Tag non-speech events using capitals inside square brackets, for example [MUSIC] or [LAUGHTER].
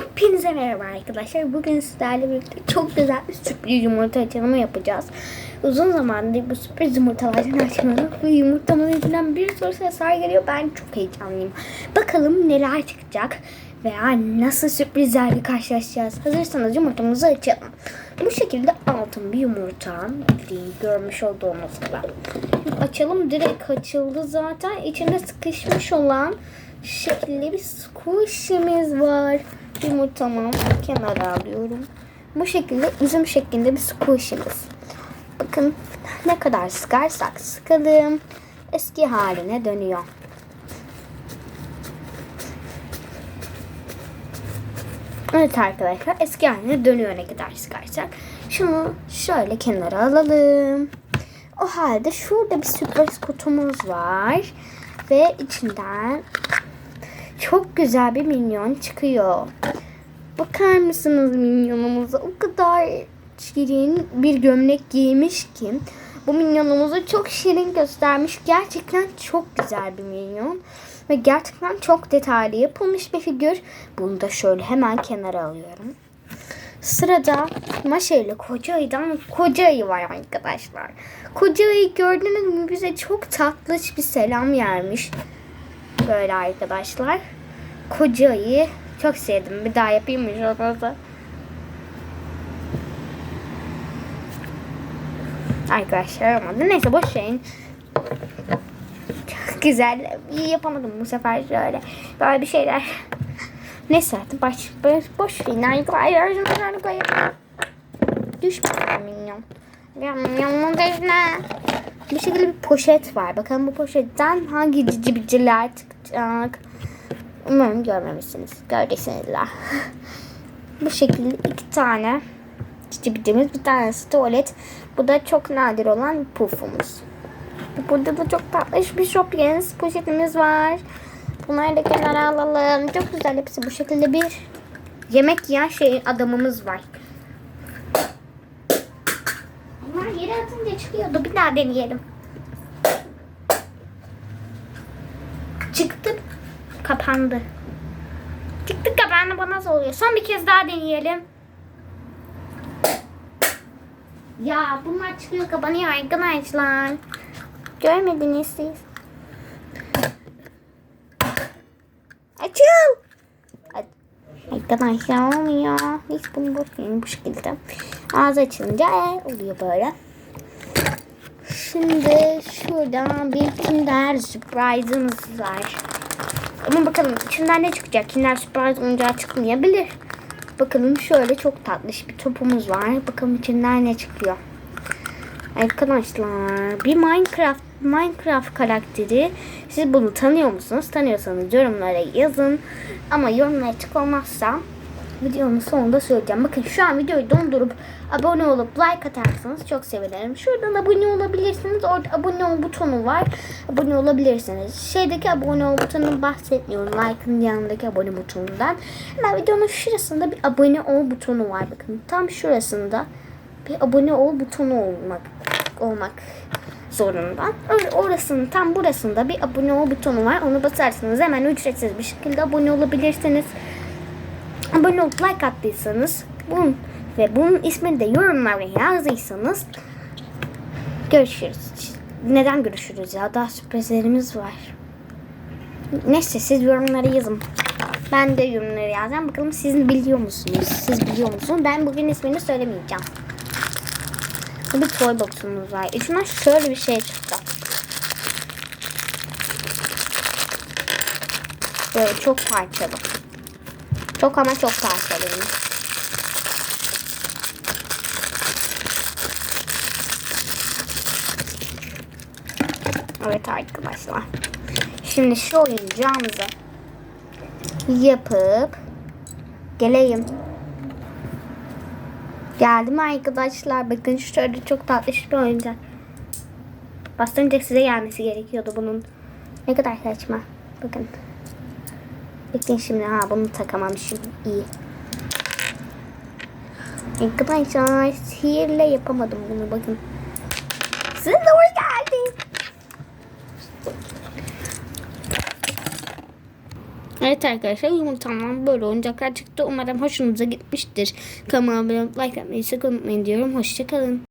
Hepinize merhaba arkadaşlar. Bugün sizlerle birlikte çok güzel bir sürpriz yumurta açılımı yapacağız. Uzun zamandır bu sürpriz yumurtalardan açmadım. Bu yumurtamın içinden bir sürü sesler geliyor. Ben çok heyecanlıyım. Bakalım neler çıkacak veya nasıl sürprizlerle karşılaşacağız. Hazırsanız yumurtamızı açalım. Bu şekilde altın bir yumurta. Görmüş olduğunuz gibi. Açalım direkt açıldı zaten. İçinde sıkışmış olan şekilde bir squishimiz var. Yumurtamı kenara alıyorum. Bu şekilde üzüm şeklinde bir squishimiz. Bakın ne kadar sıkarsak sıkalım eski haline dönüyor. Evet arkadaşlar eski haline dönüyor ne kadar sıkarsak. Şunu şöyle kenara alalım. O halde şurada bir sürpriz kutumuz var. Ve içinden çok güzel bir minyon çıkıyor. Bakar mısınız minyonumuza? O kadar şirin bir gömlek giymiş ki bu minyonumuzu çok şirin göstermiş. Gerçekten çok güzel bir minyon. Ve gerçekten çok detaylı yapılmış bir figür. Bunu da şöyle hemen kenara alıyorum. Sırada Maşa ile Koca Ayı'dan Koca Ayı var arkadaşlar. Koca Ayı gördüğünüz gibi bize çok tatlış bir selam vermiş. Böyle arkadaşlar. Koca Ayı çok sevdim. Bir daha yapayım mı şurada? Arkadaşlar olmadı. Neyse boş verin. Çok güzel. İyi yapamadım bu sefer şöyle. Böyle bir şeyler. Neyse hadi baş, boş, boş verin. Arkadaşlar. Düşme minyon. Minyonun üzerine. Bir şekilde bir poşet var. Bakalım bu poşetten hangi cici biciler çıkacak. Umarım görmemişsiniz. Gördüyseniz [LAUGHS] Bu şekilde iki tane cici bicimiz. Bir tanesi tuvalet. Bu da çok nadir olan pufumuz. Burada da çok tatlış bir Shoppings poşetimiz var. Bunları da kenara alalım. Çok güzel hepsi bu şekilde bir yemek yiyen şey adamımız var. Bunlar yere atınca çıkıyordu. Bir daha deneyelim. Çıktı. Kapandı. Çıktı kapandı. Bu nasıl oluyor? Son bir kez daha deneyelim. Ya bunlar çıkıyor kapanıyor arkadaşlar. Görmediniz siz. Açıl. Arkadaşlar olmuyor. Hiç bunu bakmayın bu şekilde. Ağzı açılınca e, oluyor böyle. Şimdi şuradan bir Kinder Surprise'ımız var. Ama bakalım içinden ne çıkacak? Kinder Surprise oyuncağı çıkmayabilir. Bakalım şöyle çok tatlış bir topumuz var. Bakalım içinden ne çıkıyor. Arkadaşlar bir Minecraft Minecraft karakteri. Siz bunu tanıyor musunuz? Tanıyorsanız yorumlara yazın. Ama yorumlar açık olmazsa videonun sonunda söyleyeceğim. Bakın şu an videoyu dondurup abone olup like atarsanız çok sevinirim. Şuradan abone olabilirsiniz. Orada abone ol butonu var. Abone olabilirsiniz. Şeydeki abone ol butonunu bahsetmiyorum. Like'ın yanındaki abone butonundan. Hemen videonun şurasında bir abone ol butonu var. Bakın tam şurasında bir abone ol butonu olmak olmak zorunda. Orasının tam burasında bir abone ol butonu var. Onu basarsanız hemen ücretsiz bir şekilde abone olabilirsiniz. Abone olup like attıysanız bunun ve bunun ismini de yorumlara yazdıysanız görüşürüz. Neden görüşürüz ya? Daha sürprizlerimiz var. Neyse siz yorumlara yazın. Ben de yorumlara yazacağım. Bakalım siz biliyor musunuz? Siz biliyor musunuz? Ben bugün ismini söylemeyeceğim. Bir toy box'umuz var. İçinden şöyle bir şey çıktı. Böyle çok parçalı. Çok ama çok parçalı. Evet arkadaşlar. Şimdi şu oyuncağımızı yapıp geleyim. Geldim arkadaşlar. Bakın şöyle çok tatlı bir oyuncak. Bastırınca size gelmesi gerekiyordu bunun. Ne kadar saçma. Bakın. Bekleyin şimdi. Ha bunu takamamışım. İyi. Arkadaşlar sihirle yapamadım bunu. Bakın. Sizin de geldi. Evet arkadaşlar yumurtamdan böyle oyuncaklar çıktı. Umarım hoşunuza gitmiştir. Kanalıma abone like atmayı sakın unutmayın diyorum. Hoşçakalın.